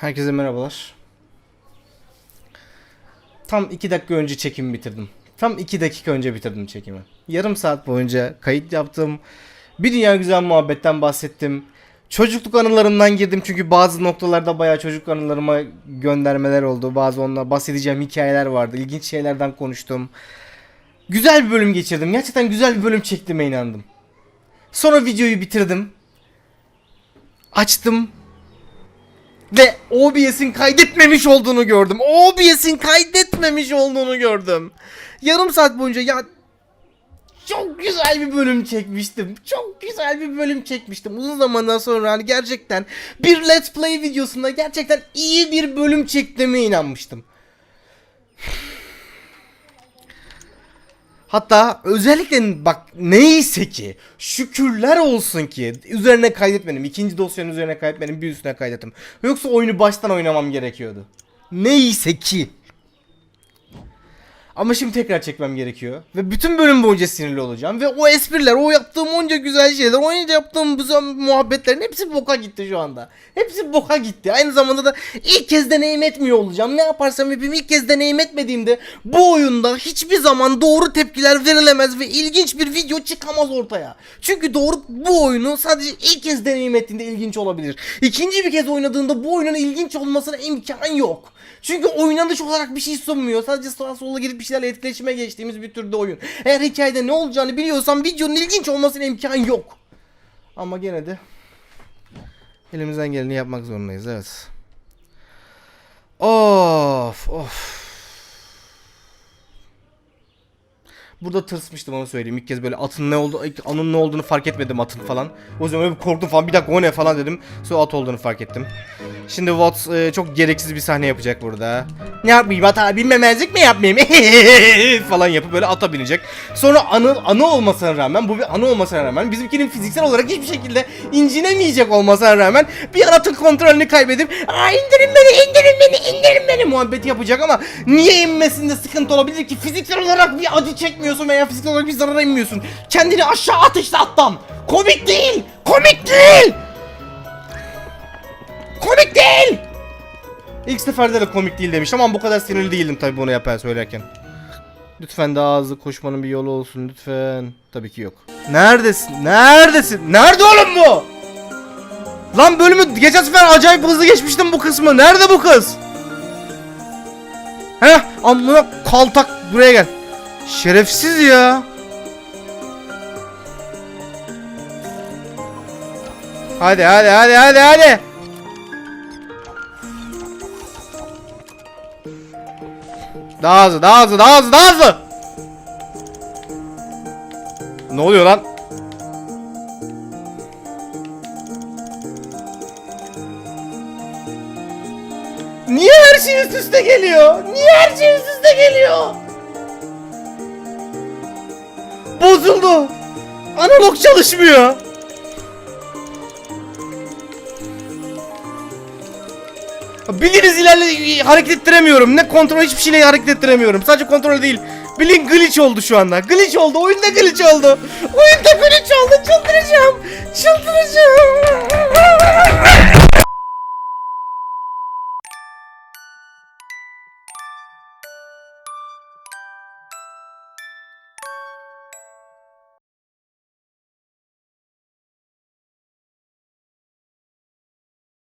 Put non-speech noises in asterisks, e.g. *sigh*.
Herkese merhabalar. Tam 2 dakika önce çekimi bitirdim. Tam 2 dakika önce bitirdim çekimi. Yarım saat boyunca kayıt yaptım. Bir dünya güzel muhabbetten bahsettim. Çocukluk anılarımdan girdim çünkü bazı noktalarda bayağı çocuk anılarıma göndermeler oldu. Bazı onlar bahsedeceğim hikayeler vardı. İlginç şeylerden konuştum. Güzel bir bölüm geçirdim. Gerçekten güzel bir bölüm çektiğime inandım. Sonra videoyu bitirdim. Açtım. Ve OBS'in kaydetmemiş olduğunu gördüm. OBS'in kaydetmemiş olduğunu gördüm. Yarım saat boyunca ya çok güzel bir bölüm çekmiştim. Çok güzel bir bölüm çekmiştim. Uzun zamandan sonra hani gerçekten bir Let's Play videosunda gerçekten iyi bir bölüm çektiğime inanmıştım. Hatta özellikle bak neyse ki şükürler olsun ki üzerine kaydetmedim. ikinci dosyanın üzerine kaydetmedim bir üstüne kaydettim. Yoksa oyunu baştan oynamam gerekiyordu. Neyse ki. Ama şimdi tekrar çekmem gerekiyor. Ve bütün bölüm boyunca sinirli olacağım. Ve o espriler, o yaptığım onca güzel şeyler, onca yaptığım güzel muhabbetlerin hepsi boka gitti şu anda. Hepsi boka gitti. Aynı zamanda da ilk kez deneyim etmiyor olacağım. Ne yaparsam yapayım ilk kez deneyim etmediğimde bu oyunda hiçbir zaman doğru tepkiler verilemez ve ilginç bir video çıkamaz ortaya. Çünkü doğru bu oyunu sadece ilk kez deneyim ettiğinde ilginç olabilir. İkinci bir kez oynadığında bu oyunun ilginç olmasına imkan yok. Çünkü oynanış olarak bir şey sunmuyor. Sadece sağa sola gidip bir şeylerle etkileşime geçtiğimiz bir türde oyun. Eğer hikayede ne olacağını biliyorsan videonun ilginç olmasına imkan yok. Ama gene de elimizden geleni yapmak zorundayız evet. Of of. Burada tırsmıştım onu söyleyeyim. İlk kez böyle atın ne oldu, anın ne olduğunu fark etmedim atın falan. O zaman öyle bir korktum falan. Bir dakika o ne falan dedim. Sonra at olduğunu fark ettim. Şimdi Watts e, çok gereksiz bir sahne yapacak burada. Ne yapmayayım at abi bilmemezlik mi yapmayayım *laughs* falan yapıp böyle ata binecek. Sonra anı, anı olmasına rağmen bu bir anı olmasına rağmen bizimkinin fiziksel olarak hiçbir şekilde incinemeyecek olmasına rağmen bir an atın kontrolünü kaybedip Aa indirin beni indirin beni indirin beni muhabbeti yapacak ama niye inmesinde sıkıntı olabilir ki fiziksel olarak bir acı çekmiyorsun veya fiziksel olarak bir zarar inmiyorsun. Kendini aşağı at işte attan. Komik değil. Komik değil. Komik değil. İlk seferde de komik değil demiş ama bu kadar sinirli değildim tabii bunu yapan söylerken. Lütfen daha hızlı koşmanın bir yolu olsun lütfen. Tabii ki yok. Neredesin? Neredesin? Nerede oğlum bu? Lan bölümü geçen sefer acayip hızlı geçmiştim bu kısmı. Nerede bu kız? Heh amına kaltak buraya gel. Şerefsiz ya. Hadi hadi hadi hadi hadi. Daha hızlı daha hızlı daha hızlı daha hızlı. Ne oluyor lan? Niye her şey üst üste geliyor? Niye her şey üst üste geliyor? Bozuldu. Analog çalışmıyor. Biliriz ilerle hareket ettiremiyorum. Ne kontrol hiçbir şeyle hareket ettiremiyorum. Sadece kontrol değil. Bilin glitch oldu şu anda. Glitch oldu. Oyunda glitch oldu. Oyunda glitch oldu. Çıldıracağım. Çıldıracağım.